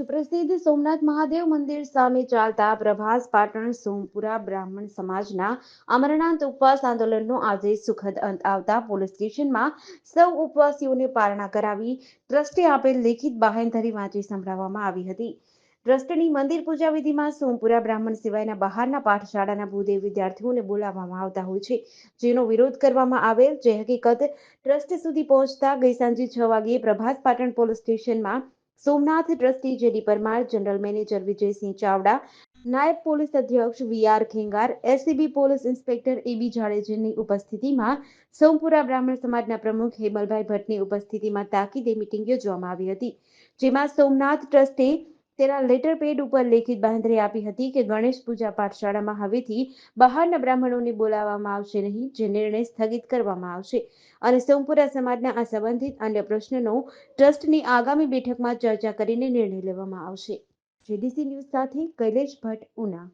સુપ્રસિદ્ધ સોમનાથ મહાદેવ મંદિર સામે ચાલતા પ્રભાસ પાટણ સોમપુરા બ્રાહ્મણ સમાજના અમરનાથ ઉપવાસ આંદોલનનો આજે સુખદ અંત આવતા પોલીસ સ્ટેશનમાં સૌ ઉપવાસીઓને પારણા કરાવી ટ્રસ્ટે આપેલ લેખિત બાહેંધરી વાંચી સંભળાવવામાં આવી હતી. ટ્રસ્ટની મંદિર પૂજા વિધિમાં સોમપુરા બ્રાહ્મણ સિવાયના બહારના પાઠશાળાના ભૂદેવ વિદ્યાર્થીઓને બોલાવવામાં આવતા હોય છે. જેનો વિરોધ કરવામાં આવેલ જે હકીકત ટ્રસ્ટ સુધી પહોંચતા ગઈ સાંજે છ વાગ્યે પ્રભાસ પાટણ પોલીસ સ્ટેશનમાં Somnath trustee JD Parmar, general manager Vijaysinh Chavda, નાયબ પોલીસ અધ્યક્ષ V R Khengar ACB police inspector AB જાડેજીની ઉપસ્થિતિમાં સોમપુરા બ્રાહ્મણ સમાજના પ્રમુખ હેમલભાઈ ભટ્ટની ઉપસ્થિતિમાં તાકીદે મિટિંગ યોજવામાં આવી હતી, જેમાં સોમનાથ ટ્રસ્ટે તેના લેટર પેડ ઉપર લેખિત બાંધરી આપી હતી કે ગણેશ પૂજા પાઠશાળામાં હવેથી બહારના બ્રાહ્મણોને બોલાવવામાં આવશે નહીં, જે નિર્ણય સ્થગિત કરવામાં આવશે. અને સોમપુરા સમાજના આ સંબંધિત અન્ય પ્રશ્નનો ટ્રસ્ટની આગામી બેઠકમાં ચર્ચા કરીને નિર્ણય લેવામાં આવશે. જેડીસી ન્યૂઝ સાથે કૈલેશ ભટ્ટ, ઉના.